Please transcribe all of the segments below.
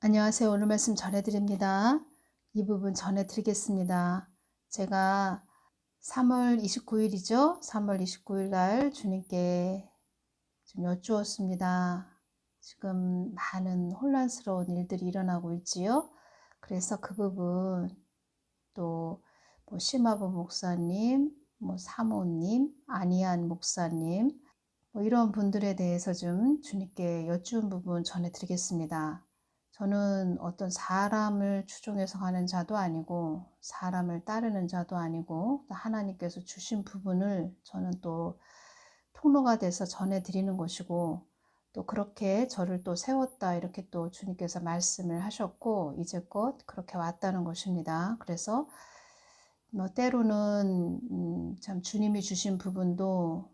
안녕하세요. 오늘 말씀 전해드립니다. 이 부분 전해드리겠습니다. 제가 3월 29일이죠. 3월 29일 날 주님께 좀 여쭈었습니다. 지금 많은 혼란스러운 일들이 일어나고 있지요. 그래서 그 부분 또 뭐 심화부 목사님, 뭐 사모님, 아니한 목사님 뭐 이런 분들에 대해서 좀 주님께 여쭈은 부분 전해드리겠습니다. 저는 어떤 사람을 추종해서 가는 자도 아니고 사람을 따르는 자도 아니고 하나님께서 주신 부분을 저는 또 통로가 돼서 전해드리는 것이고 또 그렇게 저를 또 세웠다 이렇게 또 주님께서 말씀을 하셨고 이제껏 그렇게 왔다는 것입니다. 그래서 뭐 때로는 음, 참 주님이 주신 부분도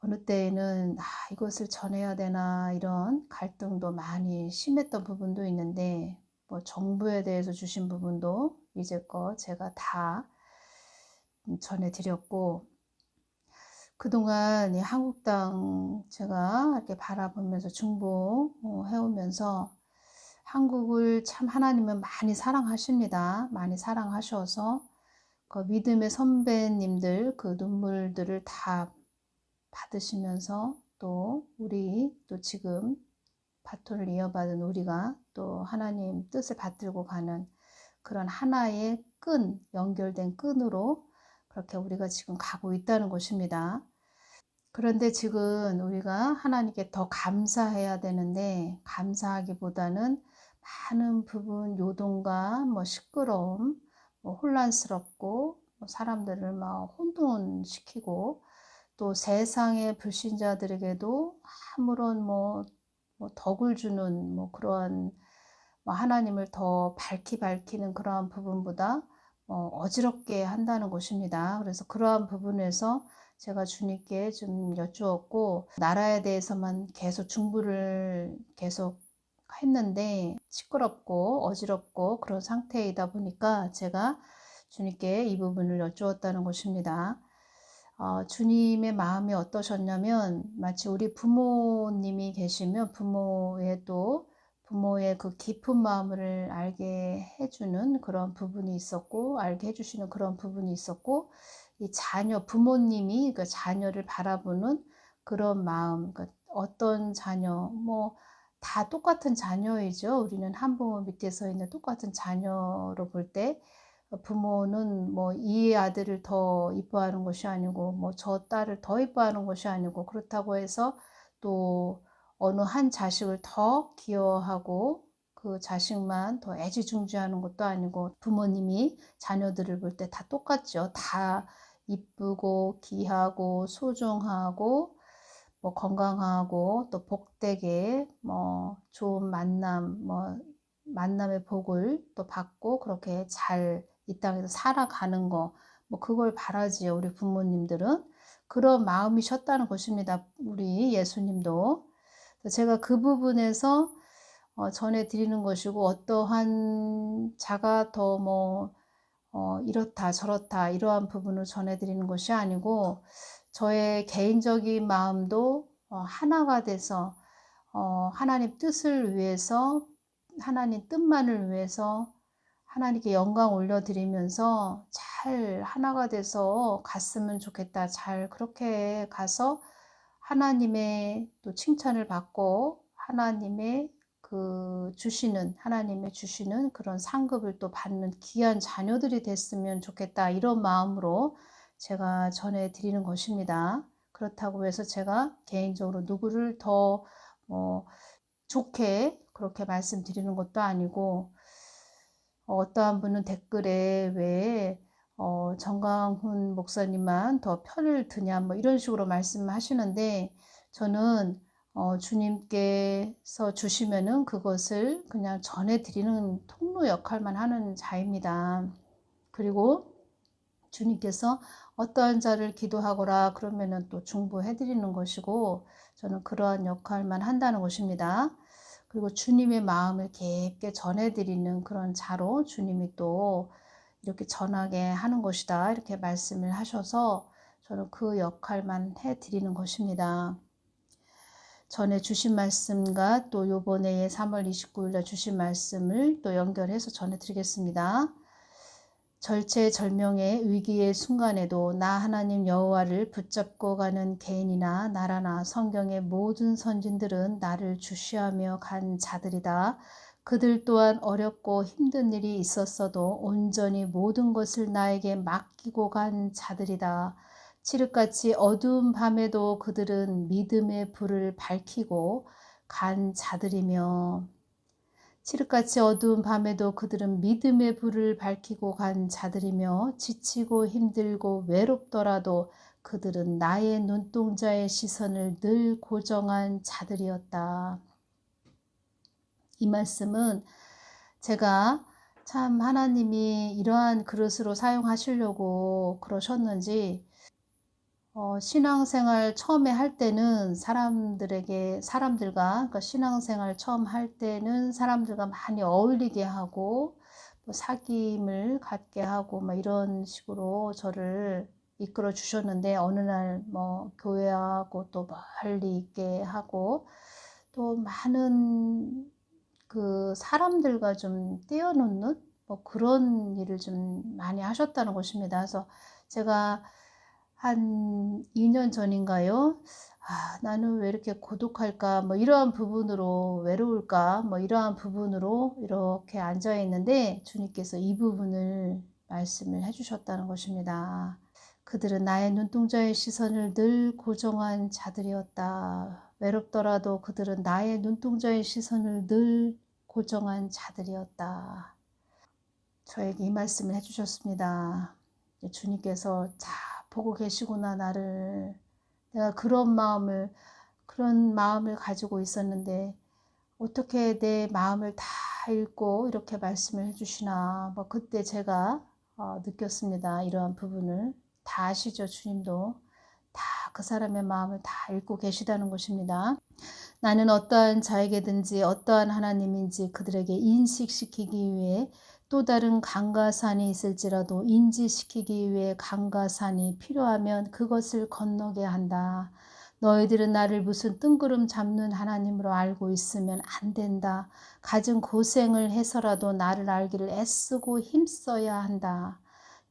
어느 때에는 아, 이것을 전해야 되나 이런 갈등도 많이 심했던 부분도 있는데 뭐 정부에 대해서 주신 부분도 이제껏 제가 다 전해드렸고 그동안 이 한국당 제가 이렇게 바라보면서 중보해오면서 한국을 참 하나님은 많이 사랑하십니다. 많이 사랑하셔서 그 믿음의 선배님들 그 눈물들을 다 받으시면서 또 우리 또 지금 바톤을 이어받은 우리가 또 하나님 뜻을 받들고 가는 그런 하나의 끈, 연결된 끈으로 그렇게 우리가 지금 가고 있다는 것입니다. 그런데 지금 우리가 하나님께 더 감사해야 되는데 감사하기보다는 많은 부분 요동과 뭐 시끄러움, 뭐 혼란스럽고 뭐 사람들을 막 혼돈시키고 또 세상의 불신자들에게도 아무런 뭐, 뭐 덕을 주는 뭐 그러한 뭐 하나님을 더 밝히 밝히는 그러한 부분보다 어, 어지럽게 한다는 것입니다. 그래서 그러한 부분에서 제가 주님께 좀 여쭈었고 나라에 대해서만 계속 중부를 계속 했는데 시끄럽고 어지럽고 그런 상태이다 보니까 제가 주님께 이 부분을 여쭈었다는 것입니다. 어, 주님의 마음이 어떠셨냐면 마치 우리 부모님이 계시면 부모의 또 부모의 그 깊은 마음을 알게 해주는 그런 부분이 있었고 알게 해주시는 그런 부분이 있었고 이 자녀 부모님이 그 자녀를 바라보는 그런 마음 그 어떤 자녀 뭐 다 똑같은 자녀이죠. 우리는 한 부모 밑에 서 있는 똑같은 자녀로 볼때 부모는 뭐 이 아들을 더 이뻐하는 것이 아니고 뭐 저 딸을 더 이뻐하는 것이 아니고 그렇다고 해서 또 어느 한 자식을 더 귀여워하고 그 자식만 더 애지중지하는 것도 아니고 부모님이 자녀들을 볼 때 다 똑같죠. 다 이쁘고 귀하고 소중하고 뭐 건강하고 또 복되게 뭐 좋은 만남 뭐 만남의 복을 또 받고 그렇게 잘 이 땅에서 살아가는 거, 뭐 그걸 바라지요. 우리 부모님들은 그런 마음이셨다는 것입니다. 우리 예수님도 제가 그 부분에서 어, 전해드리는 것이고 어떠한 자가 더뭐 어, 이렇다 저렇다 이러한 부분을 전해드리는 것이 아니고 저의 개인적인 마음도 어, 하나가 돼서 어, 하나님 뜻을 위해서 하나님 뜻만을 위해서 하나님께 영광 올려드리면서 잘 하나가 돼서 갔으면 좋겠다. 잘 그렇게 가서 하나님의 또 칭찬을 받고 하나님의 그 주시는 하나님의 주시는 그런 상급을 또 받는 귀한 자녀들이 됐으면 좋겠다 이런 마음으로 제가 전해 드리는 것입니다. 그렇다고 해서 제가 개인적으로 누구를 더뭐 좋게 그렇게 말씀드리는 것도 아니고 어, 어떠한 분은 댓글에 왜 어, 정강훈 목사님만 더 편을 드냐 뭐 이런 식으로 말씀하시는데 저는 어, 주님께서 주시면은 그것을 그냥 전해드리는 통로 역할만 하는 자입니다. 그리고 주님께서 어떠한 자를 기도하거라 그러면은 또 중보해드리는 것이고 저는 그러한 역할만 한다는 것입니다. 그리고 주님의 마음을 깊게 전해드리는 그런 자로 주님이 또 이렇게 전하게 하는 것이다. 이렇게 말씀을 하셔서 저는 그 역할만 해드리는 것입니다. 전에 주신 말씀과 또 요번에 3월 29일 날 주신 말씀을 또 연결해서 전해드리겠습니다. 절체절명의 위기의 순간에도 나 하나님 여호와를 붙잡고 가는 개인이나 나라나 성경의 모든 선진들은 나를 주시하며 간 자들이다. 그들 또한 어렵고 힘든 일이 있었어도 온전히 모든 것을 나에게 맡기고 간 자들이다. 칠흑같이 어두운 밤에도 그들은 믿음의 불을 밝히고 간 자들이며 칠흑같이 어두운 밤에도 그들은 믿음의 불을 밝히고 간 자들이며 지치고 힘들고 외롭더라도 그들은 나의 눈동자의 시선을 늘 고정한 자들이었다. 이 말씀은 제가 참 하나님이 이러한 그릇으로 사용하시려고 그러셨는지 어, 신앙생활 처음에 할 때는 사람들에게 사람들과 그러니까 신앙생활 처음 할 때는 사람들과 많이 어울리게 하고 뭐 사귐을 갖게 하고 막 이런 식으로 저를 이끌어 주셨는데 어느 날 뭐 교회하고 또 멀리 있게 하고 또 많은 그 사람들과 좀 떼어놓는 뭐 그런 일을 좀 많이 하셨다는 것입니다. 그래서 제가 한 2년 전인가요? 아, 나는 왜 이렇게 고독할까? 뭐 이러한 부분으로 외로울까? 뭐 이러한 부분으로 이렇게 앉아 있는데 주님께서 이 부분을 말씀을 해주셨다는 것입니다. 그들은 나의 눈동자의 시선을 늘 고정한 자들이었다. 외롭더라도 그들은 나의 눈동자의 시선을 늘 고정한 자들이었다. 저에게 이 말씀을 해주셨습니다. 주님께서 자, 보고 계시구나 나를. 내가 그런 마음을 그런 마음을 가지고 있었는데 어떻게 내 마음을 다 읽고 이렇게 말씀을 해주시나 뭐 그때 제가 어, 느꼈습니다 이러한 부분을. 다 아시죠 주님도? 다 그 사람의 마음을 다 읽고 계시다는 것입니다. 나는 어떠한 자에게든지 어떠한 하나님인지 그들에게 인식시키기 위해 또 다른 강가산이 있을지라도 인지시키기 위해 강가산이 필요하면 그것을 건너게 한다. 너희들은 나를 무슨 뜬구름 잡는 하나님으로 알고 있으면 안 된다. 가진 고생을 해서라도 나를 알기를 애쓰고 힘써야 한다.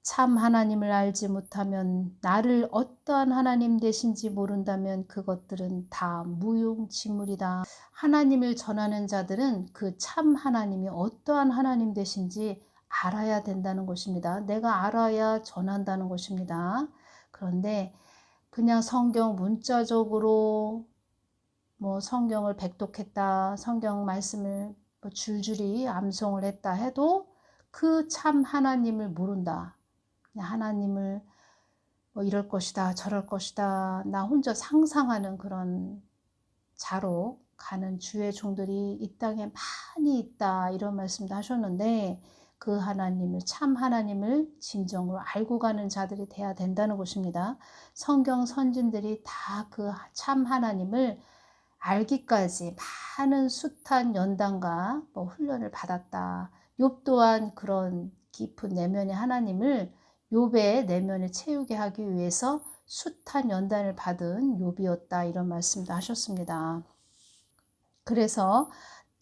참 하나님을 알지 못하면 나를 어떠한 하나님 되신지 모른다면 그것들은 다 무용지물이다. 하나님을 전하는 자들은 그 참 하나님이 어떠한 하나님 되신지 알아야 된다는 것입니다. 내가 알아야 전한다는 것입니다. 그런데 그냥 성경 문자적으로 뭐 성경을 백독했다, 성경 말씀을 뭐 줄줄이 암송을 했다 해도 그 참 하나님을 모른다. 하나님을 뭐 이럴 것이다, 저럴 것이다, 나 혼자 상상하는 그런 자로 가는 주의 종들이 이 땅에 많이 있다, 이런 말씀도 하셨는데, 그 하나님을, 참 하나님을 진정으로 알고 가는 자들이 돼야 된다는 것입니다. 성경 선진들이 다 그 참 하나님을 알기까지 많은 숱한 연단과 뭐 훈련을 받았다. 욥 또한 그런 깊은 내면의 하나님을 욥의 내면을 채우게 하기 위해서 숱한 연단을 받은 욥이었다 이런 말씀도 하셨습니다. 그래서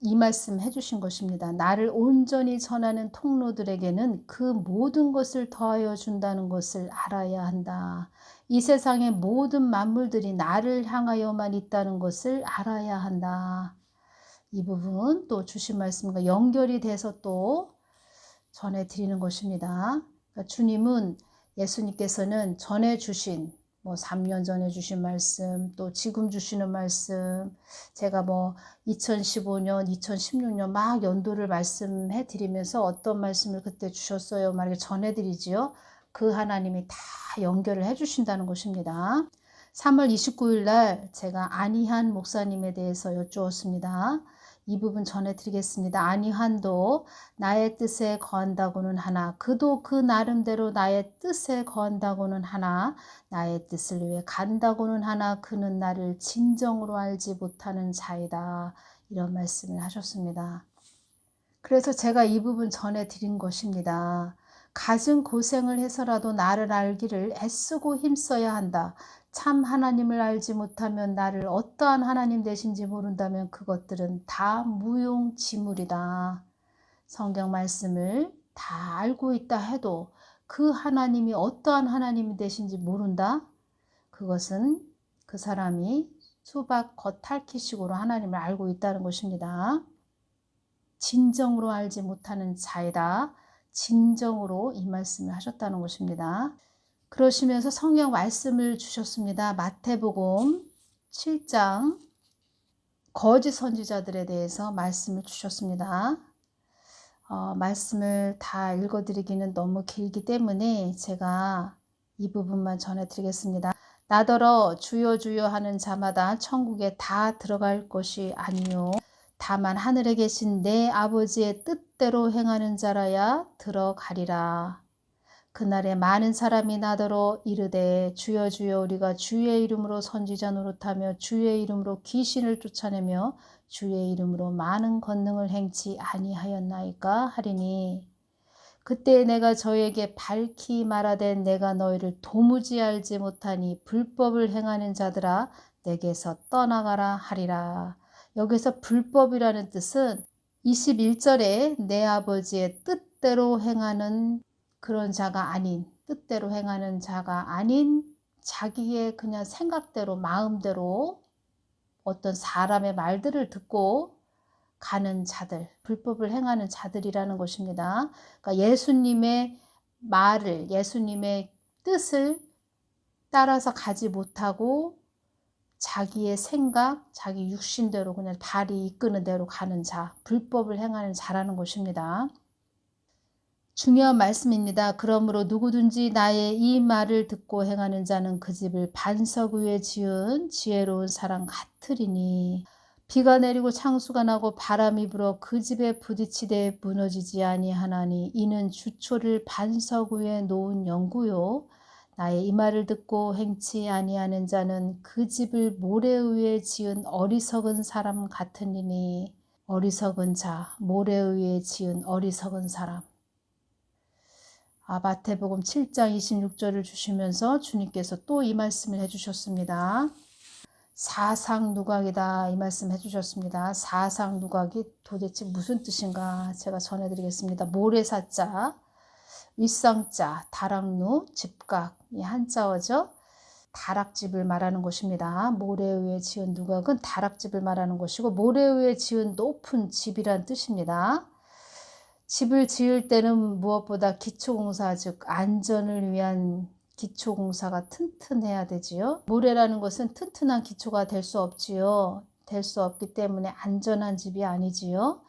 이 말씀 해주신 것입니다. 나를 온전히 전하는 통로들에게는 그 모든 것을 더하여 준다는 것을 알아야 한다. 이 세상의 모든 만물들이 나를 향하여만 있다는 것을 알아야 한다. 이 부분 또 주신 말씀과 연결이 돼서 또 전해드리는 것입니다. 그러니까 주님은 예수님께서는 전해 주신 뭐 3년 전에 주신 말씀, 또 지금 주시는 말씀, 제가 뭐 2015년, 2016년 막 연도를 말씀해 드리면서 어떤 말씀을 그때 주셨어요. 막 이렇게 전해 드리지요. 그 하나님이 다 연결을 해 주신다는 것입니다. 3월 29일 날 제가 안희한 목사님에 대해서 여쭈었습니다. 이 부분 전해드리겠습니다. 아니한도 나의 뜻에 거한다고는 하나 그도 그 나름대로 나의 뜻에 거한다고는 하나 나의 뜻을 위해 간다고는 하나 그는 나를 진정으로 알지 못하는 자이다. 이런 말씀을 하셨습니다. 그래서 제가 이 부분 전해드린 것입니다. 가진 고생을 해서라도 나를 알기를 애쓰고 힘써야 한다. 참 하나님을 알지 못하면 나를 어떠한 하나님 되신지 모른다면 그것들은 다 무용지물이다. 성경 말씀을 다 알고 있다 해도 그 하나님이 어떠한 하나님이 되신지 모른다? 그것은 그 사람이 수박 겉핥기식으로 하나님을 알고 있다는 것입니다. 진정으로 알지 못하는 자이다. 진정으로 이 말씀을 하셨다는 것입니다. 그러시면서 성경 말씀을 주셨습니다. 마태복음 7장 거짓 선지자들에 대해서 말씀을 주셨습니다. 어, 말씀을 다 읽어드리기는 너무 길기 때문에 제가 이 부분만 전해드리겠습니다. 나더러 주여 주여 하는 자마다 천국에 다 들어갈 것이 아니요 다만 하늘에 계신 내 아버지의 뜻대로 행하는 자라야 들어가리라. 그날에 많은 사람이 나더러 이르되 주여 주여 우리가 주의 이름으로 선지자 노릇하며 주의 이름으로 귀신을 쫓아내며 주의 이름으로 많은 권능을 행치 아니하였나이까 하리니 그때 내가 저에게 밝히 말하되 내가 너희를 도무지 알지 못하니 불법을 행하는 자들아 내게서 떠나가라 하리라. 여기서 불법이라는 뜻은 21절에 내 아버지의 뜻대로 행하는 그런 자가 아닌 뜻대로 행하는 자가 아닌 자기의 그냥 생각대로 마음대로 어떤 사람의 말들을 듣고 가는 자들, 불법을 행하는 자들이라는 것입니다. 그러니까 예수님의 말을, 예수님의 뜻을 따라서 가지 못하고 자기의 생각, 자기 육신대로 그냥 발이 이끄는 대로 가는 자, 불법을 행하는 자라는 것입니다. 중요한 말씀입니다. 그러므로 누구든지 나의 이 말을 듣고 행하는 자는 그 집을 반석 위에 지은 지혜로운 사람 같으리니. 비가 내리고 창수가 나고 바람이 불어 그 집에 부딪히되 무너지지 아니하나니 이는 주초를 반석 위에 놓은 연구요. 나의 이 말을 듣고 행치 아니하는 자는 그 집을 모래 위에 지은 어리석은 사람 같으니니. 어리석은 자 모래 위에 지은 어리석은 사람 아, 마태복음 7장 26절을 주시면서 주님께서 또 이 말씀을 해주셨습니다. 사상 누각이다 이 말씀 해주셨습니다. 사상 누각이 도대체 무슨 뜻인가 제가 전해드리겠습니다. 모래사자, 윗상자, 다락누, 집각 이 한자어죠. 다락집을 말하는 것입니다. 모래 위에 지은 누각은 다락집을 말하는 것이고 모래 위에 지은 높은 집이란 뜻입니다. 집을 지을 때는 무엇보다 기초공사 즉 안전을 위한 기초공사가 튼튼해야 되지요. 모래라는 것은 튼튼한 기초가 될 수 없지요. 될 수 없기 때문에 안전한 집이 아니지요.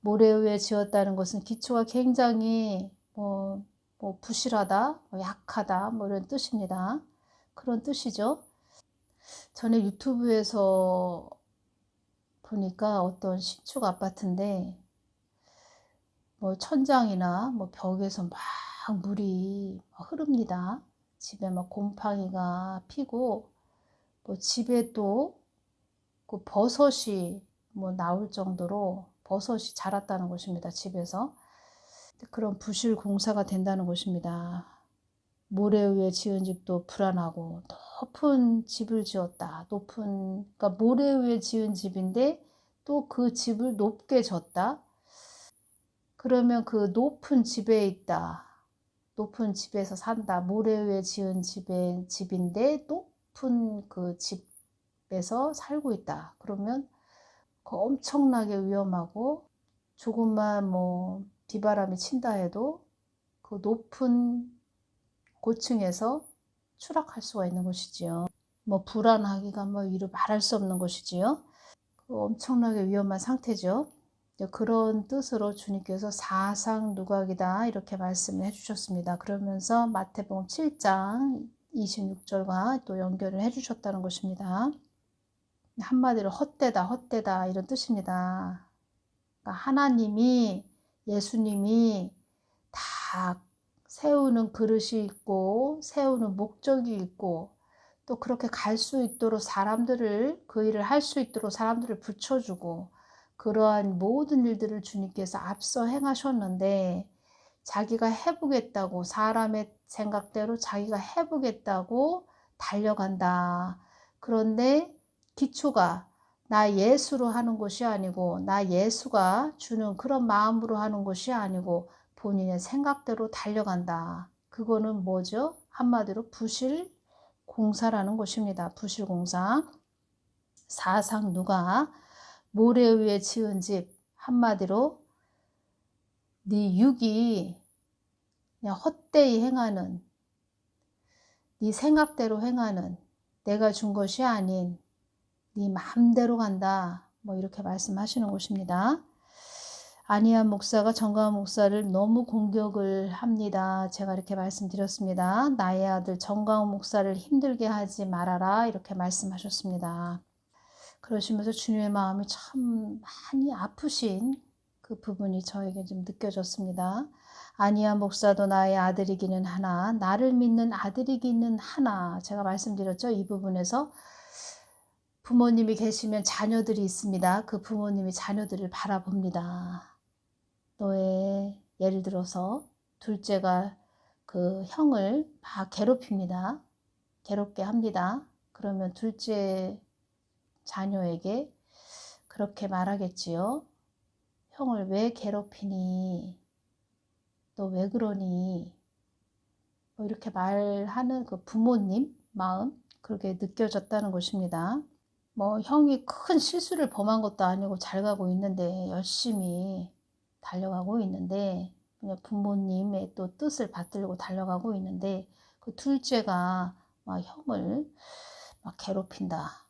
모래 위에 지었다는 것은 기초가 굉장히 뭐, 뭐 부실하다, 뭐 약하다 뭐 이런 뜻입니다. 그런 뜻이죠. 전에 유튜브에서 보니까 어떤 신축 아파트인데 뭐 천장이나 뭐 벽에서 막 물이 흐릅니다. 집에 막 곰팡이가 피고 뭐 집에 또그 버섯이 뭐 나올 정도로 버섯이 자랐다는 것입니다. 집에서 그런 부실 공사가 된다는 것입니다. 모래 위에 지은 집도 불안하고 높은 집을 지었다. 높은 그러니까 모래 위에 지은 집인데 또 그 집을 높게 졌다. 그러면 그 높은 집에 있다. 높은 집에서 산다. 모래 위에 지은 집에, 집인데 높은 그 집에서 살고 있다. 그러면 그 엄청나게 위험하고 조금만 뭐 비바람이 친다 해도 그 높은 고층에서 추락할 수가 있는 것이지요. 뭐 불안하기가 뭐 이루 말할 수 없는 것이지요. 그 엄청나게 위험한 상태죠. 그런 뜻으로 주님께서 사상 누각이다 이렇게 말씀을 해주셨습니다. 그러면서 마태복음 7장 26절과 또 연결을 해주셨다는 것입니다. 한마디로 헛되다 헛되다 이런 뜻입니다. 그러니까 하나님이 예수님이 다 세우는 그릇이 있고 세우는 목적이 있고 또 그렇게 갈 수 있도록 사람들을 그 일을 할 수 있도록 사람들을 붙여주고 그러한 모든 일들을 주님께서 앞서 행하셨는데 자기가 해보겠다고 사람의 생각대로 자기가 해보겠다고 달려간다. 그런데 기초가 나 예수로 하는 것이 아니고 나 예수가 주는 그런 마음으로 하는 것이 아니고 본인의 생각대로 달려간다. 그거는 뭐죠? 한마디로 부실 공사라는 것입니다. 부실 공사. 사상 누가 모래 위에 지은 집 한마디로 네 육이 그냥 헛되이 행하는 네 생각대로 행하는 내가 준 것이 아닌 네 마음대로 간다. 뭐 이렇게 말씀하시는 것입니다. 아니한 목사가 정가은 목사를 너무 공격을 합니다. 제가 이렇게 말씀드렸습니다. 나의 아들 정가은 목사를 힘들게 하지 말아라 이렇게 말씀하셨습니다. 그러시면서 주님의 마음이 참 많이 아프신 그 부분이 저에게 좀 느껴졌습니다. 아니야 목사도 나의 아들이기는 하나 나를 믿는 아들이기는 하나 제가 말씀드렸죠 이 부분에서. 부모님이 계시면 자녀들이 있습니다. 그 부모님이 자녀들을 바라봅니다. 너의 예를 들어서 둘째가 그 형을 막 괴롭힙니다. 괴롭게 합니다. 그러면 둘째 자녀에게 그렇게 말하겠지요 형을 왜 괴롭히니 너 왜 그러니? 뭐 이렇게 말하는 그 부모님 마음 그렇게 느껴졌다는 것입니다. 뭐 형이 큰 실수를 범한 것도 아니고 잘 가고 있는데 열심히 달려가고 있는데 그냥 부모님의 또 뜻을 받들고 달려가고 있는데 그 둘째가 막 형을 막 괴롭힌다.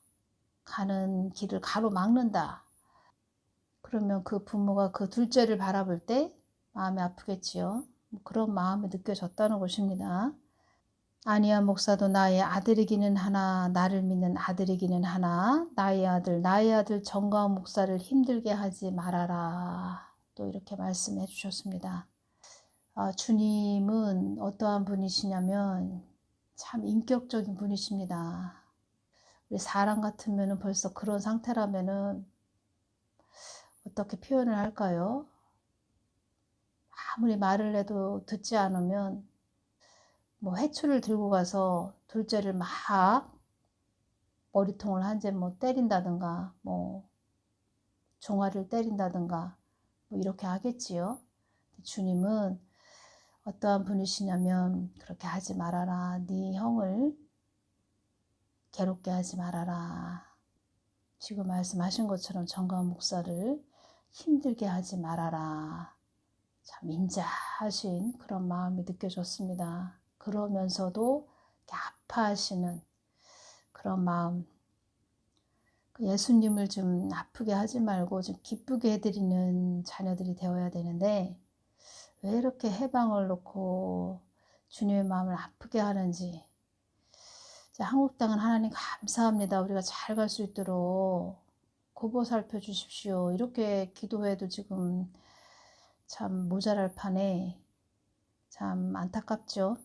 가는 길을 가로막는다. 그러면 그 부모가 그 둘째를 바라볼 때 마음이 아프겠지요. 뭐 그런 마음이 느껴졌다는 것입니다. 아니야 목사도 나의 아들이기는 하나 나를 믿는 아들이기는 하나 나의 아들 나의 아들 정가운 목사를 힘들게 하지 말아라 또 이렇게 말씀해 주셨습니다. 아, 주님은 어떠한 분이시냐면 참 인격적인 분이십니다. 우리 사람 같으면 벌써 그런 상태라면은 어떻게 표현을 할까요? 아무리 말을 해도 듣지 않으면 뭐 해초를 들고 가서 둘째를 막 머리통을 한제뭐 때린다든가 뭐 종아리를 때린다든가 뭐 이렇게 하겠지요. 주님은 어떠한 분이시냐면 그렇게 하지 말아라. 네 형을 괴롭게 하지 말아라. 지금 말씀하신 것처럼 정가운 목사를 힘들게 하지 말아라. 참 인자하신 그런 마음이 느껴졌습니다. 그러면서도 아파하시는 그런 마음. 그 예수님을 좀 아프게 하지 말고 좀 기쁘게 해드리는 자녀들이 되어야 되는데 왜 이렇게 해방을 놓고 주님의 마음을 아프게 하는지 한국 땅은 하나님 감사합니다. 우리가 잘 갈 수 있도록 고보 살펴 주십시오. 이렇게 기도해도 지금 참 모자랄 판에 참 안타깝죠.